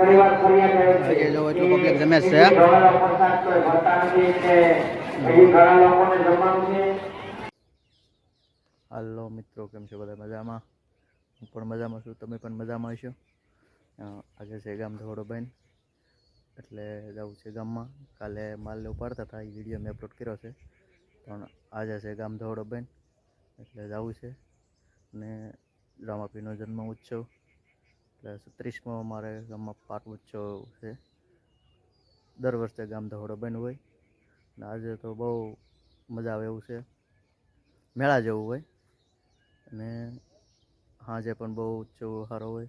ઘણીવાર ફરિયાદ આવે છે જમે છે. હાલો મિત્રો કેમ છો બધા મજામાં? હું પણ મજામાં છું તમે પણ મજામાં હશો? આજે છે ગામ ધોડો બેન એટલે જવું છે ગામમાં. કાલે માલ ઉપાડતા હતા એ વીડિયો મેં અપલોડ કર્યો છે. પણ આજે છે ગામ ધોડો બેન એટલે જવું છે. અને રામાપીનો જન્મ ઉત્સવ. એટલે સત્રીસમાં અમારે ગામમાં પાટ ઉત્સવ છે. દર વર્ષે ગામ ધોડો બન્યું હોય અને આજે તો બહુ મજા આવે એવું છે. મેળા જેવું હોય અને સાંજે પણ બહુ ઉત્સવ સારો હોય,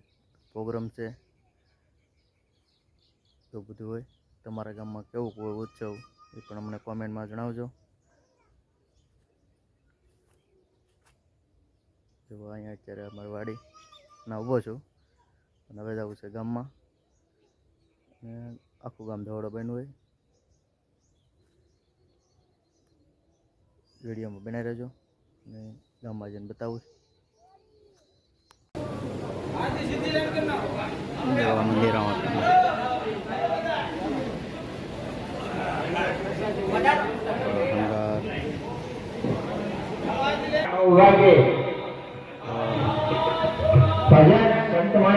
પ્રોગ્રામ છે. એવું બધું હોય. તમારા ગામમાં કેવું હોય ઉત્સવ એ પણ અમને કોમેન્ટમાં જણાવજો. જો અહીંયા અત્યારે અમારી વાડી ના ઊભો છું. અને હવે જવું છે ગામમાં અને આખું ગામ ધોળો બન્યું હોય વિડીયોમાં બનાવી રહેજો અને ગામમાં જઈને બતાવું દેવા મંદિરમાં ભંગાર નવ વાગે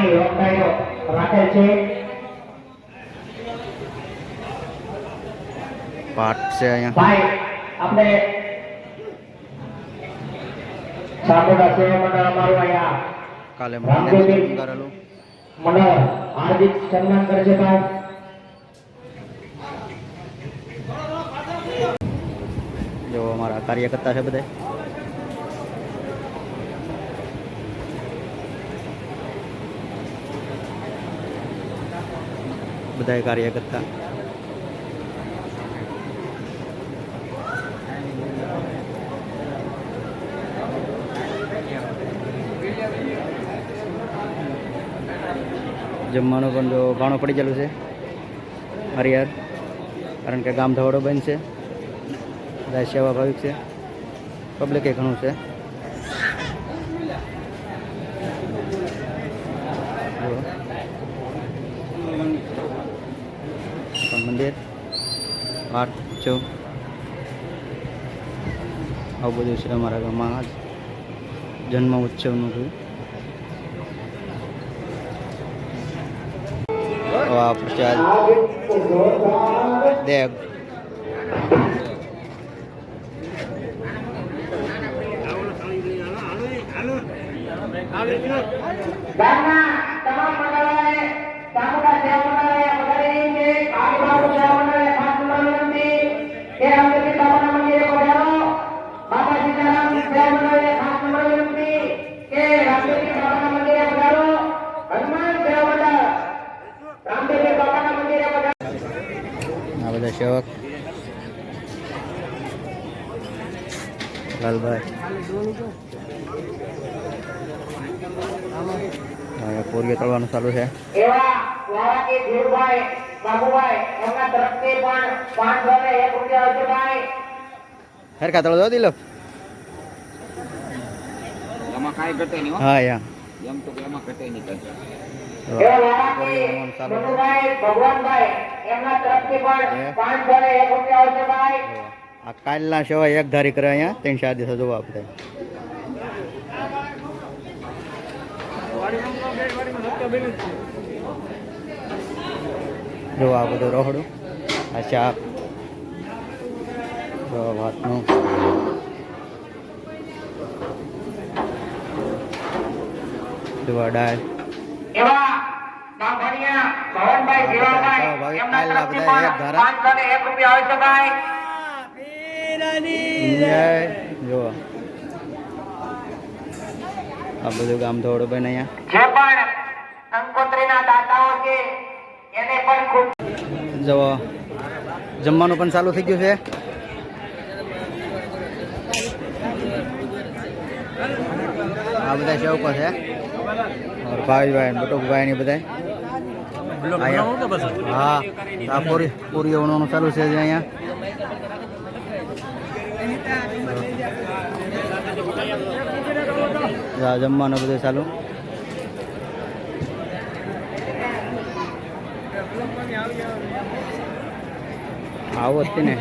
સંતવાણી વ્યવસ્થાઓ રાખેલ છે. પાઠ છે અહીંયા. ભાઈ આપણે સાપોડા સેવા મંડળ અમારું અહીંયા કાલે કરેલું મંડળ હાર્દિક સન્માન કરે છે ભાઈ. જો અમારા કાર્યકર્તા છે બધા. બધા કાર્યકર્તા જમવાનું પણ જો ઘણું પડી ગયેલું છે. હરિહર, કારણ કે ગામ ધવાડો બંધ છે. બધા સેવા ભાવિક છે. પબ્લિકે ઘણું છે. મંદિર આઠ ચૌ આવું બધું છે અમારા ગામમાં આજ જન્મ ઉત્સવનું થયું તો આ પ્રસાદ દેગ આ બધા સેવક લાલભાઈ અહીંયા પોરીઓ તળવાનું ચાલુ છે એવા વાવાજી ધીરુભાઈ બાબુભાઈ એમના તરફથી પણ પાંચસો ને એક રૂપિયા હશે ભાઈ હરખા તળો દો દિલો એમાં કાંઈ ઘટે નહીં હો. હા યા એમ તો કે એમાં ઘટે નહીં કાંઈ. એવા પોરીઓ વાવાજી તળવાનું ચાલુ છે મનુભાઈ ભગવાનભાઈ એમના તરફથી? પણ પાંચસો ને એક રૂપિયા હશે ભાઈ. આ કાલના સેવા એક ધારી કરે અહીંયા? ત્રણ ચાર દિવસ જોવા આપણે. જોવા આ બધું રોહડું આ ચા વાતનું. ભાતનું જો બધા એક ધારા. જો આ બધું ગામ થોડું પણ અહીંયા. જે જમવાનું પણ ચાલુ થઈ ગયું છે. આ બધા સેવકો છે. ભાવીભાઈ બટુકભાઈ ને બધા અહીંયા- હા આ પૂરી પૂરી ઉણવાનું ચાલુ છે જે અહીંયા. જો જમવાનું બધું ચાલુ. આવો જ ને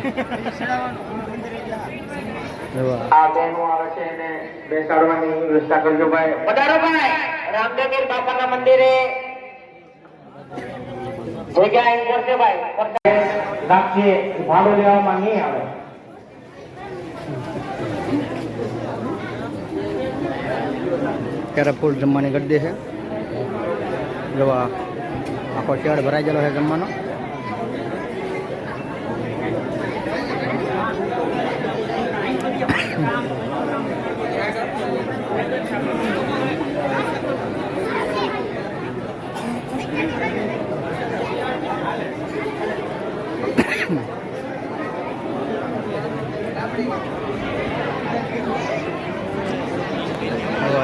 આ બહેનો આવે છે એને બેસાડવાની વ્યવસ્થા કરજો ભાઈ. પધારો ભાઈ. રામદેવીર બાપાના મંદિરે. જગ્યા અહીં કરશે ભાઈ રાખીએ ભાડું લેવામાં નહીં આવે ત્યારે ફૂલ જમવાની ગદ્દી છે જોવા આખો શેડ ભરાઈ ગયેલો છે જમવાનો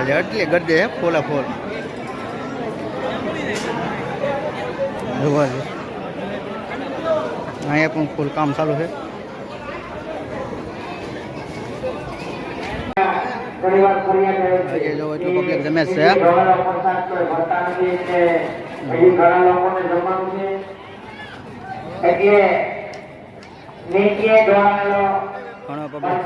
અવાજ એટલે ગદ્દે છે ફોલા ફૂલ. જોવા અહીંયા પણ ફૂલ કામ ચાલુ છે. આવે છે public જમે છે. છે એટલે નીચે દોડાયેલો ઘણો પબ્લિક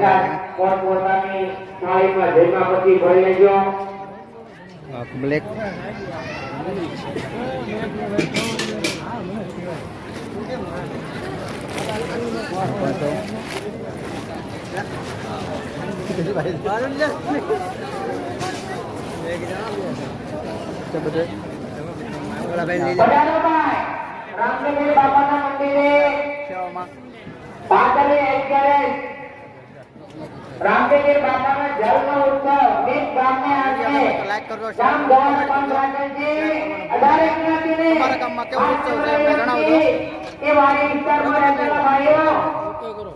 બ્લેક પધારો બાપાના મંદિરે પાછળે અત્યારે રામદેવી બાપાના જળનો ઉત્સવ એક ગામને આજે અઢારે જ્ઞાતિને અમને જણાવજો. એ વાડી વિસ્તારમાં રહેતા ભાઈઓ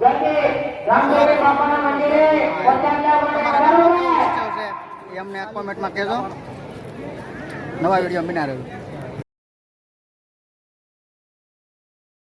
જલ્દી રામદેવી બાપાના મંદિરે પહોંચાડ્યા માટે પધારો એ અમને કોમેન્ટમાં કહેજો. નવા વીડિયો બના રહ્યો.